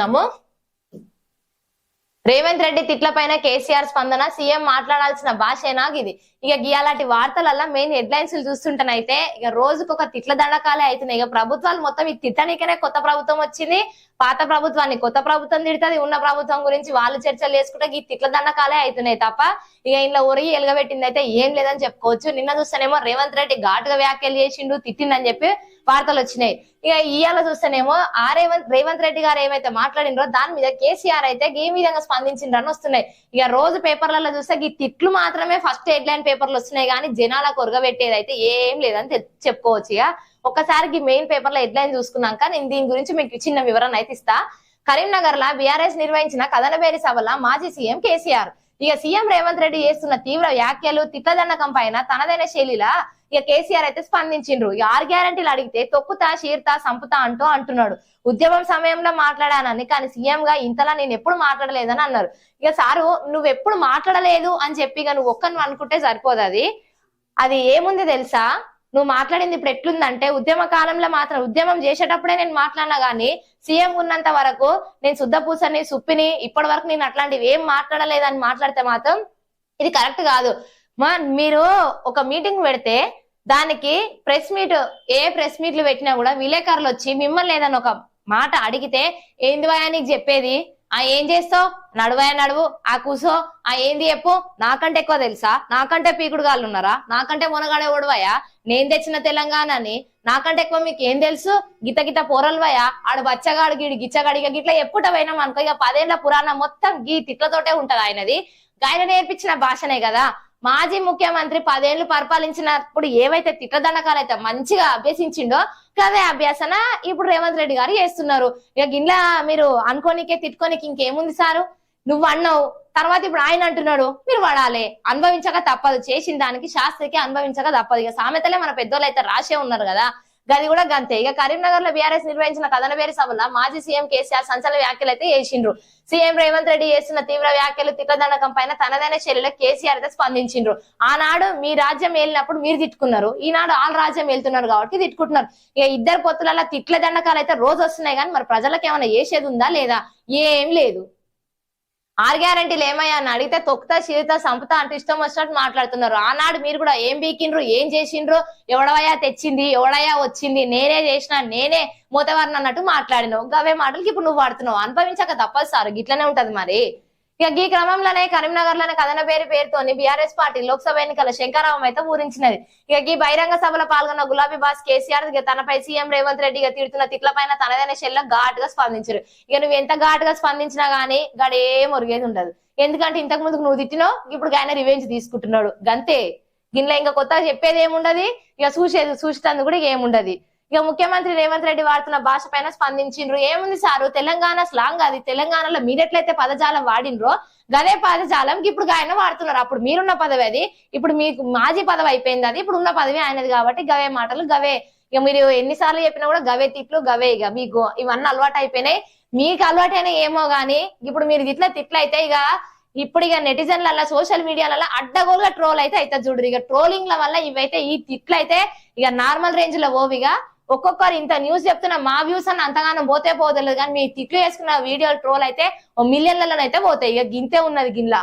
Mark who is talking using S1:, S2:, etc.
S1: నమో. రేవంత్ రెడ్డి తిట్ల పైన కేసీఆర్ స్పందన సీఎం మాట్లాడాల్సిన భాషేనా ఇది? ఇక ఇలాంటి వార్తలల్లా మెయిన్ హెడ్లైన్స్ చూస్తుంటేనైతే ఇక రోజుకు ఒక తిట్ల దండకాలే అవుతున్నాయి ఇక ప్రభుత్వాలు మొత్తం ఈ తిట్టనికనే కొత్త ప్రభుత్వం వచ్చింది. పాత ప్రభుత్వాన్ని కొత్త ప్రభుత్వం తిడుతుంది. ఉన్న ప్రభుత్వం గురించి వాళ్ళు చర్చలు చేసుకుంటే ఈ తిట్ల దండకాలే అవుతున్నాయి తప్ప ఇక ఇంట్లో ఒరిగి ఎలగబెట్టింది అయితే ఏం లేదని చెప్పుకోవచ్చు. నిన్న చూస్తేనేమో రేవంత్ రెడ్డి ఘాటుగా వ్యాఖ్యలు చేసిండు తిట్టిందని చెప్పి వార్తలు వచ్చినాయి. ఇక ఇవాళ చూస్తేనేమో ఆ రేవంత్ రేవంత్ రెడ్డి గారు ఏమైతే మాట్లాడినరో దాని మీద కేసీఆర్ అయితే ఈ విధంగా స్పందించిండ్రని వస్తున్నాయి. ఇక రోజు పేపర్లలో చూస్తే ఈ తిట్లు మాత్రమే ఫస్ట్ హెడ్ లైన్ పేపర్లు వస్తున్నాయి కానీ జనాలకు ఒరగబెట్టేది అయితే ఏం లేదని చెప్పుకోవచ్చు. ఇక ఒక్కసారికి మెయిన్ పేపర్లో హెడ్ లైన్ చూసుకున్నాక నేను దీని గురించి మీకు చిన్న వివరణ అయితే ఇస్తా. కరీంనగర్ లా బీఆర్ఎస్ నిర్వహించిన కథనబేరి సభల మాజీ సీఎం కేసీఆర్. ఇక సీఎం రేవంత్ రెడ్డి చేస్తున్న తీవ్ర వ్యాఖ్యలు తిట్లదండకం పైన తనదైన శైలిలా ఇక కేసీఆర్ అయితే స్పందించిండ్రు. ఈ ఆరు గ్యారంటీలు అడిగితే తొక్కుతా చీర్తా సంపుతా అంటూ అంటున్నాడు. ఉద్యమం సమయంలో మాట్లాడానని కానీ సీఎం గా ఇంతలా నేను ఎప్పుడు మాట్లాడలేదని అన్నారు. ఇక సారు నువ్వు ఎప్పుడు మాట్లాడలేదు అని చెప్పి ఇక నువ్వు ఒక్కను అనుకుంటే సరిపోదు అది. అది ఏముంది తెలుసా? నువ్వు మాట్లాడింది ఇప్పుడు ఎట్లుందంటే ఉద్యమ కాలంలో మాత్రం ఉద్యమం చేసేటప్పుడే నేను మాట్లాడినా గానీ సీఎం ఉన్నంత వరకు నేను శుద్ధపూసని సుప్పిని ఇప్పటి వరకు నేను అట్లాంటివి ఏం మాట్లాడలేదని మాట్లాడితే మాత్రం ఇది కరెక్ట్ కాదు. మా మీరు ఒక మీటింగ్ పెడితే దానికి ప్రెస్ మీట్ ఏ ప్రెస్ మీట్లు పెట్టినా కూడా విలేకరులు వచ్చి మిమ్మల్ని ఏదైనా ఒక మాట అడిగితే ఏంది నీకు చెప్పేది? ఆ ఏం చేస్తావు? నడువయా నడువు. ఆ కూసో. ఆ ఏంది చెప్పు? నాకంటే ఎక్కువ తెలుసా? నాకంటే పీకుడు గాళ్ళు ఉన్నారా? నాకంటే మునగాడే ఓడవయా నేను తెచ్చిన తెలంగాణని. నాకంటే ఎక్కువ మీకు ఏం తెలుసు? గిత గిత పోరల్వయా ఆడు బచ్చగాడు గీడు గిచ్చగాడిగా గిట్లా ఎప్పుట పోయినాం అనుకో ఇక పదేళ్ళ పురాణం మొత్తం గీ తిట్లతోటే ఉంటది ఆయనది. ఆయన నేర్పించిన భాషనే కదా. మాజీ ముఖ్యమంత్రి పదేళ్ళు పరిపాలించినప్పుడు ఏవైతే తిట్టదండకాలు అయితే మంచిగా అభ్యసించిండో కదే అభ్యాసన ఇప్పుడు రేవంత్ రెడ్డి గారు చేస్తున్నారు. ఇక గిట్లా మీరు అనుకోనికే తిట్టుకోనికి ఇంకేముంది సారు? నువ్వు అన్నావు తర్వాత ఇప్పుడు ఆయన అంటున్నాడు మీరు వాడాలి అనుభవించక తప్పదు. చేసిన దానికి శాస్త్రికి అనుభవించక తప్పదు. ఇక సామెతలే మన పెద్దోళ్ళు అయితే రాసే ఉన్నారు కదా. గది కూడా గంతే. ఇక కరీంనగర్లో బీఆర్ఎస్ నిర్వహించిన కథనబేరి సభలో మాజీ సీఎం కేసీఆర్ సంచలన వ్యాఖ్యలు అయితే చేసిండ్రు. సీఎం రేవంత్ రెడ్డి చేస్తున్న తీవ్ర వ్యాఖ్యలు తిట్టదండకం పైన తనదైన శైలిలో కేసీఆర్ అయితే స్పందించిండ్రు. ఆనాడు మీ రాజ్యం వెళ్ళినప్పుడు మీరు తిట్టుకున్నారు. ఈనాడు వాళ్ళ రాజ్యం వెళ్తున్నారు కాబట్టి తిట్టుకుంటున్నారు. ఇక ఇద్దరు పొత్తులలో తిట్ల దండకాలు అయితే రోజు వస్తున్నాయి కానీ మరి ప్రజలకు ఏమైనా చేసేది ఉందా లేదా? ఏం లేదు. ఆరు గ్యారంటీలు ఏమయ్యా? అని అడిగితే తొక్కుతా చీరుతా సంపుతా అంటే ఇష్టం వచ్చినట్టు మాట్లాడుతున్నారు. ఆనాడు మీరు కూడా ఏం బీకిండ్రు ఏం చేసిండ్రు ఎవడవయ్యా తెచ్చింది ఎవడయ్యా వచ్చింది నేనే చేసిన నేనే మూతవారిని అన్నట్టు మాట్లాడినావు. గవే మాటలకి ఇప్పుడు నువ్వు వాడుతున్నావు. అనుభవించక తప్పదు సార్ గిట్లనే ఉంటది మరి. ఇక ఈ క్రమంలోనే కరీంనగర్లోనే కథన పేరు పేరుతోని బీఆర్ఎస్ పార్టీ లోక్సభ ఎన్నికల శంకరావం అయితే ఊరించినది. ఇక ఈ బహిరంగ సభలో పాల్గొన్న గులాబీ బాస్ కేసీఆర్ తనపై సీఎం రేవంత్ రెడ్డి ఇక తిడుతున్న తిట్ల పైన తనదైన శైలిలో ఘాటుగా స్పందించారు ఇక నువ్వు ఎంత ఘాటుగా స్పందించినా గానీ గడే మురిగేది ఉండదు. ఎందుకంటే ఇంతకు ముందుకు నువ్వు తిట్టినావు ఇప్పుడు ఆయన రివెంజ్ తీసుకుంటున్నాడు. గంతే. గిన్నెలో ఇంకా కొత్తగా చెప్పేది ఏముండదు? ఇక చూసేది చూసేటందుకు కూడా ఇక ఏముండదు? ఇక ముఖ్యమంత్రి రేవంత్ రెడ్డి వాడుతున్న భాష పైన స్పందించిండ్రు. ఏముంది సారు? తెలంగాణ స్లాంగ్ అది. తెలంగాణలో మీరెట్లయితే పదజాలం వాడినరో గదే పదజాలం ఇప్పుడు ఆయన వాడుతున్నారు. అప్పుడు మీరున్న పదవి అది. ఇప్పుడు మీకు మాజీ పదవి అయిపోయింది అది. ఇప్పుడు ఉన్న పదవి ఆయనది కాబట్టి గవే మాటలు గవే. ఇక మీరు ఎన్నిసార్లు చెప్పినా కూడా గవే తిట్లు గవే ఇక. మీకు ఇవన్నీ అలవాటు అయిపోయినాయి. మీకు అలవాటైన ఏమో గానీ ఇప్పుడు మీరు ఇట్లా తిట్లు అయితే ఇక ఇప్పుడు ఇక నెటిజన్ల సోషల్ మీడియాలలో అడ్డగోలుగా ట్రోల్ అయితే అయితే చూడరు ఇక ట్రోలింగ్ల వల్ల ఇవైతే ఈ తిట్లు అయితే ఇక నార్మల్ రేంజ్లో ఓవిగా ఒక్కొక్కరు ఇంత న్యూస్ చెప్తున్నా మా వ్యూస్ అన్న అంతగానం పోతే పోతలేదు. కానీ మీ తిట్లు వేసుకున్న వీడియోలు ట్రోల్ అయితే ఓ మిలియన్లలో అయితే పోతాయి. ఇక గింతే ఉన్నది గిన్లా